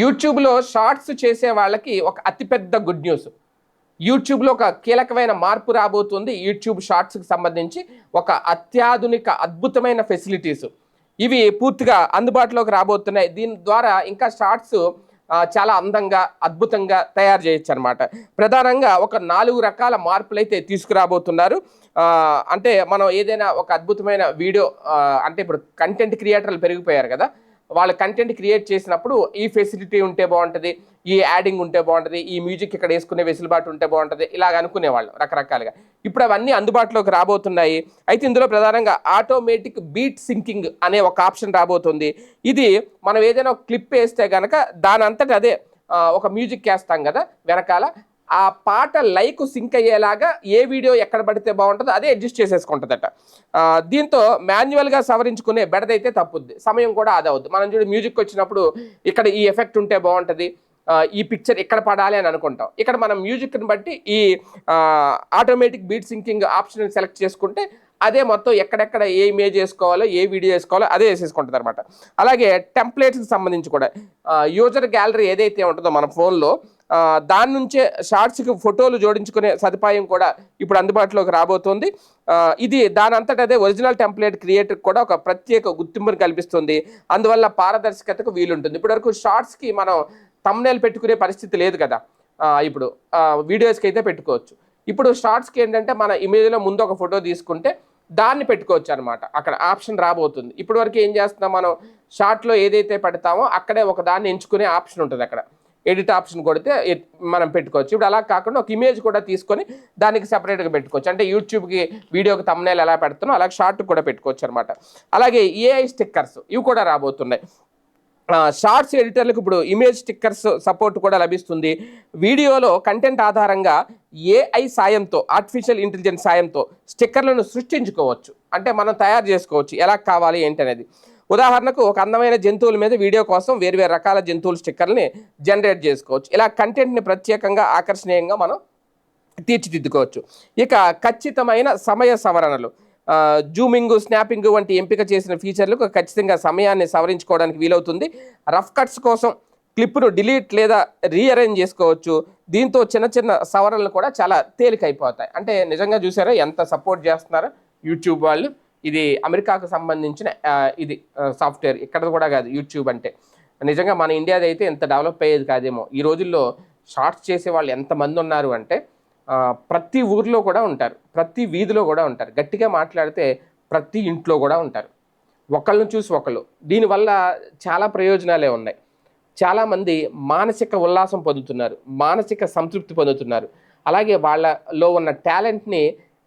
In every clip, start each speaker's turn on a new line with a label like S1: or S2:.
S1: యూట్యూబ్లో షార్ట్స్ చేసే వాళ్ళకి ఒక అతిపెద్ద గుడ్ న్యూస్. యూట్యూబ్లో ఒక కీలకమైన మార్పు రాబోతుంది. యూట్యూబ్ షార్ట్స్కి సంబంధించి ఒక అత్యాధునిక అద్భుతమైన ఫెసిలిటీస్. ఇవి పూర్తిగా అందుబాటులోకి రాబోతున్నాయి. దీని ద్వారా ఇంకా షార్ట్స్ చాలా అందంగా అద్భుతంగా తయారు చేయొచ్చు అనమాట ప్రధానంగా ఒక నాలుగు రకాల మార్పులు అయితే తీసుకురాబోతున్నారు అంటే మనం ఏదైనా ఒక అద్భుతమైన వీడియో అంటే ఇప్పుడు కంటెంట్ క్రియేటర్లు పెరిగిపోయారు కదా. వాళ్ళు కంటెంట్ క్రియేట్ చేసినప్పుడు ఈ ఫెసిలిటీ ఉంటే బాగుంటుంది ఈ యాడింగ్ ఉంటే బాగుంటుంది ఈ మ్యూజిక్ ఇక్కడ వేసుకునే వెసులుబాటు ఉంటే బాగుంటుంది ఇలాగ అనుకునేవాళ్ళు రకరకాలుగా. ఇప్పుడు అవన్నీ అందుబాటులోకి రాబోతున్నాయి. అయితే ఇందులో ప్రధానంగా ఆటోమేటిక్ బీట్ సింకింగ్ అనే ఒక ఆప్షన్ రాబోతుంది. ఇది మనం ఏదైనా క్లిప్ వేస్తే కనుక దాని అంతటి అదే ఒక మ్యూజిక్ వేస్తాం కదా వెనకాల ఆ పాట లైక్ సింక్ అయ్యేలాగా ఏ వీడియో ఎక్కడ పడితే బాగుంటుందో అదే అడ్జస్ట్ చేసేసుకుంటుందట. దీంతో మాన్యువల్గా సవరించుకునే బెడదైతే తప్పుద్ది. సమయం కూడా ఆదా అవుద్ది. మనం చూడు మ్యూజిక్ వచ్చినప్పుడు ఇక్కడ ఈ ఎఫెక్ట్ ఉంటే బాగుంటుంది. ఈ పిక్చర్ ఇక్కడ పడాలి అని అనుకుంటాం. ఇక్కడ మనం మ్యూజిక్ని బట్టి ఈ automatic beat syncing option select చేసుకుంటే అదే మొత్తం ఎక్కడెక్కడ ఏ ఇమేజ్ వేసుకోవాలో ఏ వీడియో వేసుకోవాలో అదే వేసేసుకుంటుంది అనమాట అలాగే టెంప్లెట్స్కి సంబంధించి కూడా యూజర్ గ్యాలరీ ఏదైతే ఉంటుందో మన ఫోన్లో దాని నుంచే షార్ట్స్కి ఫోటోలు జోడించుకునే సదుపాయం కూడా ఇప్పుడు అందుబాటులోకి రాబోతోంది. ఇది దాని అదే ఒరిజినల్ టెంప్లెట్ క్రియేటర్ కూడా ఒక ప్రత్యేక గుర్తింపును కల్పిస్తుంది. అందువల్ల పారదర్శకతకు వీలుంటుంది. ఇప్పటివరకు షార్ట్స్కి మనం తమ్నేలు పెట్టుకునే పరిస్థితి లేదు కదా. ఇప్పుడు వీడియోస్కి అయితే పెట్టుకోవచ్చు. ఇప్పుడు షార్ట్స్కి ఏంటంటే మన ఇమేజ్లో ముందు ఒక ఫోటో తీసుకుంటే దాన్ని పెట్టుకోవచ్చు అనమాట అక్కడ ఆప్షన్ రాబోతుంది. ఇప్పటి వరకు ఏం చేస్తున్నాం మనం? షార్ట్లో ఏదైతే పెడతామో అక్కడే ఒక దాన్ని ఎంచుకునే ఆప్షన్ ఉంటుంది అక్కడ. ఎడిట్ ఆప్షన్ కొడితే మనం పెట్టుకోవచ్చు. ఇప్పుడు అలా కాకుండా ఒక ఇమేజ్ కూడా తీసుకొని దానికి సెపరేట్గా పెట్టుకోవచ్చు. అంటే యూట్యూబ్కి వీడియోకి తమ్నేల్ ఎలా పెడుతున్నా అలాగే షార్ట్ కూడా పెట్టుకోవచ్చు అనమాట అలాగే ఏఐ స్టిక్కర్స్ ఇవి కూడా రాబోతున్నాయి. షార్ట్స్ ఎడిటర్లకు ఇప్పుడు ఇమేజ్ స్టిక్కర్స్ సపోర్ట్ కూడా లభిస్తుంది. వీడియోలో కంటెంట్ ఆధారంగా ఏఐ సాయంతో ఆర్టిఫిషియల్ ఇంటెలిజెన్స్ సాయంతో స్టిక్కర్లను సృష్టించుకోవచ్చు. అంటే మనం తయారు చేసుకోవచ్చు. ఎలా కావాలి ఏంటి అనేది ఉదాహరణకు ఒక అందమైన జంతువుల మీద వీడియో కోసం వేరువేరు రకాల జంతువుల స్టిక్కర్ని జనరేట్ చేసుకోవచ్చు. ఇలా కంటెంట్ని ప్రత్యేకంగా ఆకర్షణీయంగా మనం తీర్చిదిద్దుకోవచ్చు. ఇక ఖచ్చితమైన సమయ సవరణలు. జూమింగ్ స్నాపింగ్ వంటి ఎంపిక చేసిన ఫీచర్లకు ఖచ్చితంగా సమయాన్ని సవరించుకోవడానికి వీలవుతుంది. రఫ్ కట్స్ కోసం క్లిప్ను డిలీట్ లేదా రీఅరేంజ్ చేసుకోవచ్చు. దీంతో చిన్న చిన్న సవరణలు కూడా చాలా తేలికైపోతాయి. అంటే నిజంగా చూసారా ఎంత సపోర్ట్ చేస్తున్నారో యూట్యూబ్ వాళ్ళు. ఇది అమెరికాకు సంబంధించిన ఇది సాఫ్ట్వేర్ ఇక్కడ కూడా కాదు యూట్యూబ్ అంటే. నిజంగా మన ఇండియాది అయితే ఎంత డెవలప్ అయ్యేది కాదేమో. ఈ రోజుల్లో షార్ట్స్ చేసే వాళ్ళు ఎంతమంది ఉన్నారు అంటే ప్రతి ఊర్లో కూడా ఉంటారు. ప్రతి వీధిలో కూడా ఉంటారు. గట్టిగా మాట్లాడితే ప్రతి ఇంట్లో కూడా ఉంటారు. ఒకళ్ళని చూసి ఒకళ్ళు. దీనివల్ల చాలా ప్రయోజనాలే ఉన్నాయి. చాలామంది మానసిక ఉల్లాసం పొందుతున్నారు మానసిక సంతృప్తి పొందుతున్నారు. అలాగే వాళ్ళలో ఉన్న టాలెంట్ని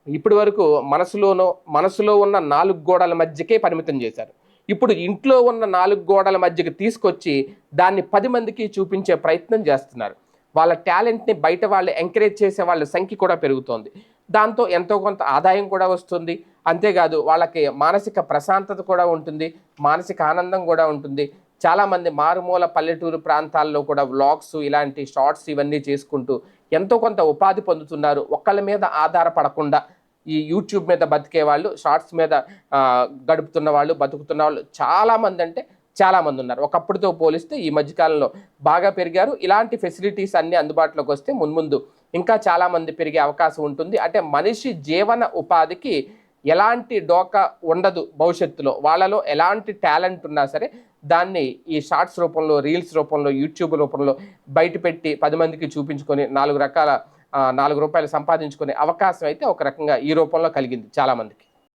S1: ఇప్పటి వరకు మనసులోనో మనసులో ఉన్న నాలుగు గోడల మధ్యకే పరిమితం చేశారు. ఇప్పుడు ఇంట్లో ఉన్న నాలుగు గోడల మధ్యకి తీసుకొచ్చి దాన్ని పది మందికి చూపించే ప్రయత్నం చేస్తున్నారు. వాళ్ళ టాలెంట్ని బయట వాళ్ళు ఎంకరేజ్ చేసే వాళ్ళ సంఖ్య కూడా పెరుగుతోంది. దాంతో ఎంతో కొంత ఆదాయం కూడా వస్తుంది. అంతేకాదు వాళ్ళకి మానసిక ప్రశాంతత కూడా ఉంటుంది మానసిక ఆనందం కూడా ఉంటుంది. చాలామంది మారుమూల పల్లెటూరు ప్రాంతాల్లో కూడా వ్లాగ్స్ ఇలాంటి షార్ట్స్ ఇవన్నీ చేసుకుంటూ ఎంతో కొంత ఉపాధి పొందుతున్నారు. ఒకళ్ళ మీద ఆధారపడకుండా ఈ యూట్యూబ్ మీద బతికే వాళ్ళు షార్ట్స్ మీద గడుపుతున్న వాళ్ళు బతుకుతున్న వాళ్ళు చాలామంది అంటే చాలామంది ఉన్నారు. ఒకప్పటితో పోలిస్తే ఈ మధ్యకాలంలో బాగా పెరిగారు. ఇలాంటి ఫెసిలిటీస్ అన్నీ అందుబాటులోకి వస్తే మున్ముందు ఇంకా చాలామంది పెరిగే అవకాశం ఉంటుంది. అంటే మనిషి జీవన ఉపాధికి ఎలాంటి డోకా ఉండదు భవిష్యత్తులో. వాళ్ళలో ఎలాంటి టాలెంట్ ఉన్నా సరే దాన్ని ఈ షార్ట్స్ రూపంలో రీల్స్ రూపంలో యూట్యూబ్ రూపంలో బయటపెట్టి పది మందికి చూపించుకొని నాలుగు రకాల నాలుగు రూపాయలు సంపాదించుకునే అవకాశం అయితే ఒక రకంగా ఈ రూపంలో కలిగింది చాలామందికి